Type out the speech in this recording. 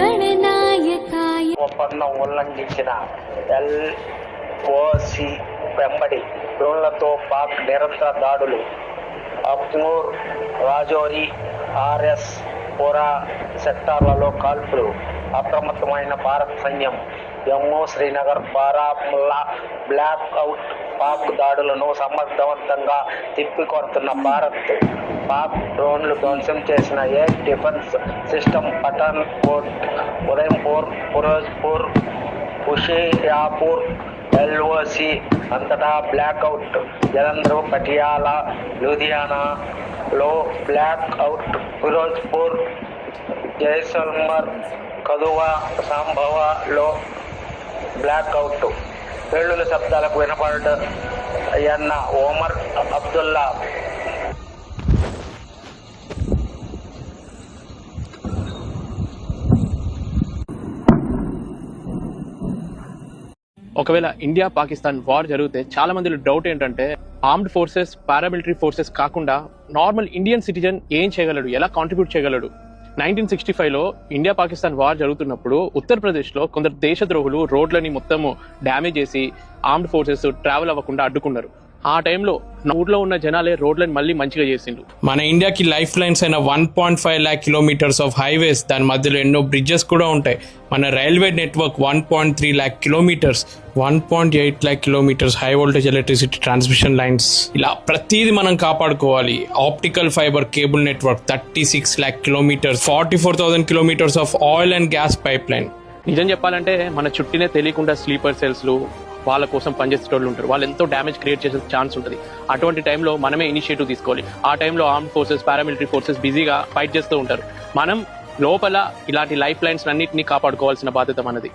ಗಣನಾಯಕಾಯ ಒಬ್ಬ ಒಲ್ಲಂಘಿಸಿದ L OC వెంబడి డ్రోన్లతో పాక్ నిరంతర దాడులు. అప్నూర్ రాజోరి ఆర్ఎస్ పురా సెక్టార్లలో కాల్పులు. అప్రమత్తమైన భారత్ సైన్యం. జమ్మూ శ్రీనగర్ బారాముల్లా బ్లాక్ అవుట్ పాక్ దాడులను సమర్థవంతంగా తిప్పికొడుతున్న భారత్. పాక్ డ్రోన్లు ధ్వంసం చేసిన air defence system Pathankot Udhampur Firozpur Hoshiarpur LOC అంతటా బ్లాక్అవుట్. జలంధర్ పటియాలా లూధియానాలో బ్లాక్ అవుట్ ఫిరోజ్పూర్ జైసల్మర్ కదువా సాంభవలో బ్లాక్ అవుట్ శబ్దాలకు వినపడ అన్న ఓమర్ అబ్దుల్లా. ఒకవేళ ఇండియా పాకిస్తాన్ వార్ జరిగితే చాలా మందిలో డౌట్ ఏంటంటే ఆర్మ్డ్ ఫోర్సెస్ పారామిలిటరీ ఫోర్సెస్ కాకుండా నార్మల్ ఇండియన్ సిటిజన్ ఏం చేయగలడు? ఎలా కాంట్రిబ్యూట్ చేయగలడు? నైన్టీన్ సిక్స్టీ ఫైవ్లో ఇండియా పాకిస్తాన్ వార్ జరుగుతున్నప్పుడు ఉత్తరప్రదేశ్లో కొందరు దేశద్రోహులు రోడ్లని మొత్తము డ్యామేజ్ చేసి ఆర్మ్డ్ ఫోర్సెస్ ట్రావెల్ అవ్వకుండా అడ్డుకున్నారు. ఆ టైంలో ఊర్లో ఉన్న జనాలే రోడ్లను మళ్ళీ మంచిగా చేసిండ్రు. మన ఇండియాకి లైఫ్ లైన్స్ అయిన one point five lakh kilometres of highways దాని మధ్యలో ఎన్నో బ్రిడ్జెస్ కూడా ఉంటాయి. మన railway network one point three lakh kilometres one point eight lakh kilometres high voltage electricity transmission lines ఇలా ప్రతిదీ మనం కాపాడుకోవాలి. Optical fibre cable network thirty six lakh kilometres forty four thousand kilometres of oil and gas pipe line నిజం చెప్పాలంటే మన చుట్టినే తెలియకుండా sleeper సెల్స్లు వాళ్ళ కోసం పనిచేసేటోళ్ళు ఉంటారు. వాళ్ళు ఎంతో డ్యామేజ్ క్రియేట్ చేసే ఛాన్స్ ఉంటుంది. అటువంటి టైంలో మనమే ఇనిషియేటివ్ తీసుకోవాలి. ఆ టైంలో ఆర్మ్ ఫోర్సెస్ పారామిలిటరీ ఫోర్సెస్ బిజీగా ఫైట్ చేస్తూ ఉంటారు. మనం లోపల ఇలాంటి లైఫ్ లైన్స్ అన్నింటినీ కాపాడుకోవాల్సిన బాధ్యత మనది.